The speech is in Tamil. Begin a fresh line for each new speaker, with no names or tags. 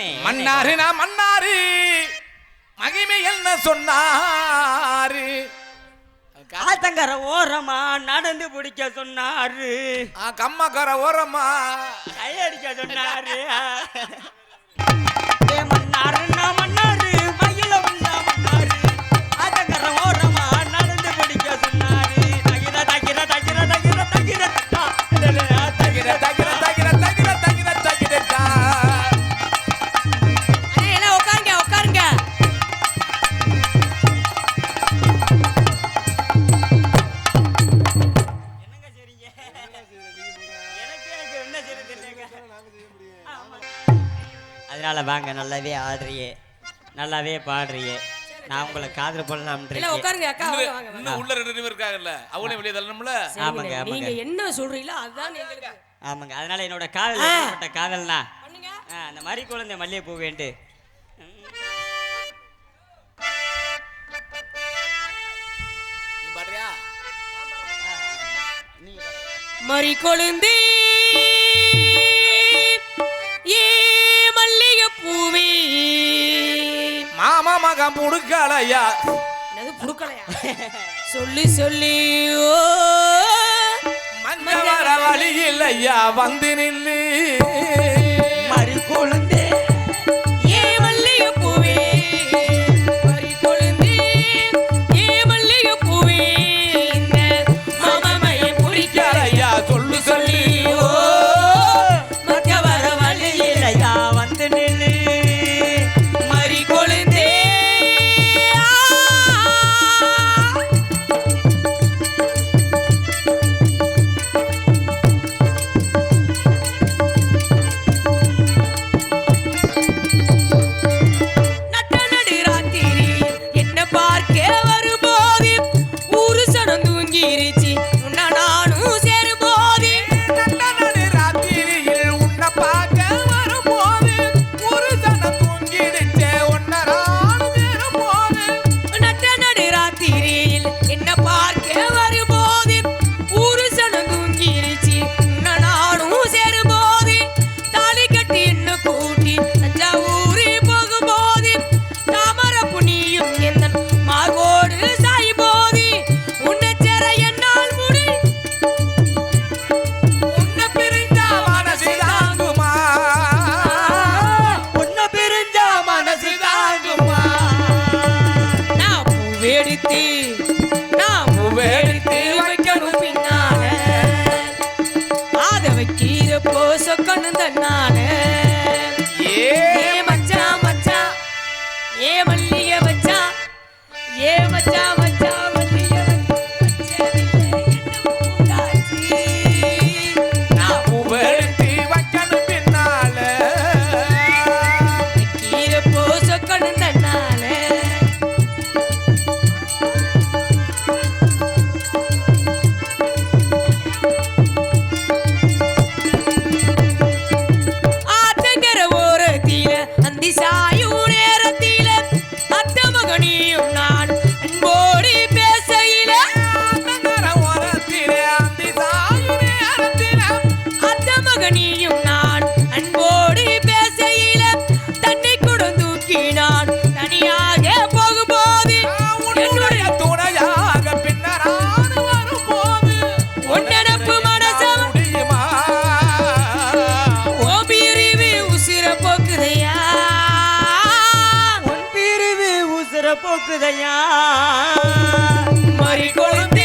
மன்னாரு நான் மன்னாரு. மகிமை என்ன சொன்னாரு?
காத்தங்கர ஓரமா நடந்து பிடிக்க சொன்னாரு.
கம்மக்கர ஓரமா.
கையடிக்க சொன்னாரு. மன்னாரு நான் அதனால வாங்க நல்லாவே ஆடுறியே. நல்லாவே பாடுறியே. நான் உங்களை காதல்
பண்ணலாம்ன்றேன் உட்காருங்க
இன்னும் உள்ள இருக்காங்கல்ல அவங்களே வெளியே தள்ளணும்ல?
ஆமாங்க
என்ன சொல்றீங்களோ
ஆமாங்க அதனால என்னோட காதல் ஏற்பட்ட காதல்னா? அந்த மாதிரி குழந்தை மல்லிகைப்பூ வேண்டு.
மறி கொழுந்தே.
மக முடுக்கலையா?
புடுக்கலையா? சொல்லி சொல்லி
மன்ன வர வழி இல்லையா? வந்து நில்லு.
உபேரித்து நாம் உபேரித்து வைக்கணும் பின்னால. ஆதவை கீரை போச கண்ணு தன்னால
ஏ
மச்சா மச்சா ஏ மல்லிகை மச்சா ஏ மச்சா போக்குதையா மறிக்கொழுந்து